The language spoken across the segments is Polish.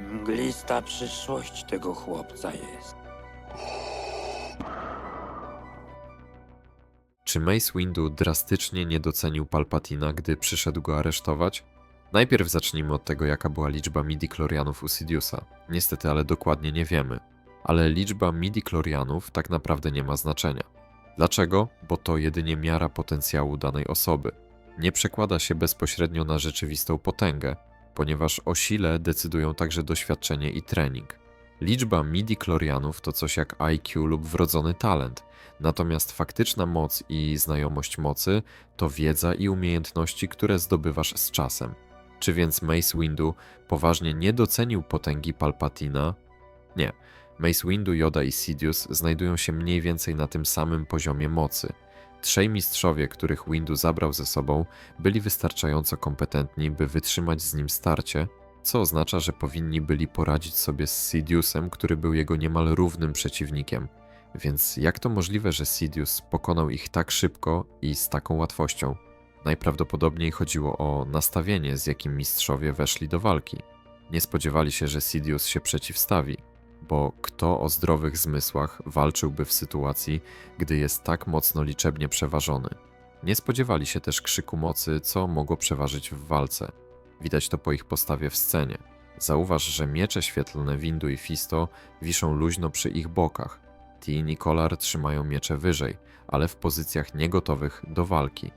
Mglista przyszłość tego chłopca jest. Czy Mace Windu drastycznie nie docenił Palpatina, gdy przyszedł go aresztować? Najpierw zacznijmy od tego, jaka była liczba midi-chlorianów u. Niestety, ale dokładnie nie wiemy. Ale liczba midi-chlorianów tak naprawdę nie ma znaczenia. Dlaczego? Bo to jedynie miara potencjału danej osoby. Nie przekłada się bezpośrednio na rzeczywistą potęgę, ponieważ o sile decydują także doświadczenie i trening. Liczba midi-chlorianów to coś jak IQ lub wrodzony talent, Natomiast faktyczna moc i znajomość mocy to wiedza i umiejętności, które zdobywasz z czasem. Czy więc Mace Windu poważnie nie docenił potęgi Palpatina? Nie. Mace Windu, Yoda i Sidious znajdują się mniej więcej na tym samym poziomie mocy. Trzej mistrzowie, których Windu zabrał ze sobą, byli wystarczająco kompetentni, by wytrzymać z nim starcie, co oznacza, że powinni byli poradzić sobie z Sidiousem, który był jego niemal równym przeciwnikiem. Więc jak to możliwe, że Sidious pokonał ich tak szybko i z taką łatwością? Najprawdopodobniej chodziło o nastawienie, z jakim mistrzowie weszli do walki. Nie spodziewali się, że Sidious się przeciwstawi, bo kto o zdrowych zmysłach walczyłby w sytuacji, gdy jest tak mocno liczebnie przeważony? Nie spodziewali się też krzyku mocy, co mogło przeważyć w walce. Widać to po ich postawie w scenie. Zauważ, że miecze świetlne Windu i Fisto wiszą luźno przy ich bokach, Tin i Kolar trzymają miecze wyżej, ale w pozycjach niegotowych do walki.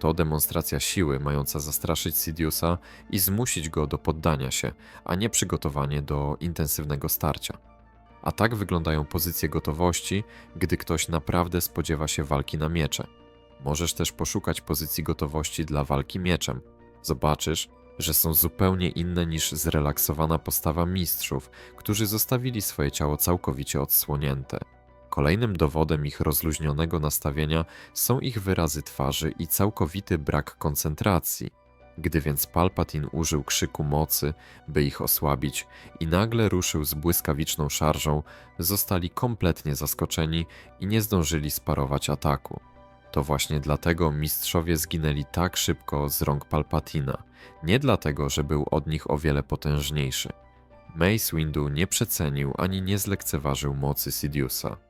To demonstracja siły mająca zastraszyć Sidiousa i zmusić go do poddania się, a nie przygotowanie do intensywnego starcia. A tak wyglądają pozycje gotowości, gdy ktoś naprawdę spodziewa się walki na miecze. Możesz też poszukać pozycji gotowości dla walki mieczem. Zobaczysz, że są zupełnie inne niż zrelaksowana postawa mistrzów, którzy zostawili swoje ciało całkowicie odsłonięte. Kolejnym dowodem ich rozluźnionego nastawienia są ich wyrazy twarzy i całkowity brak koncentracji. Gdy więc Palpatine użył krzyku mocy, by ich osłabić, i nagle ruszył z błyskawiczną szarżą, zostali kompletnie zaskoczeni i nie zdążyli sparować ataku. To właśnie dlatego mistrzowie zginęli tak szybko z rąk Palpatina, nie dlatego, że był od nich o wiele potężniejszy. Mace Windu nie przecenił ani nie zlekceważył mocy Sidiousa.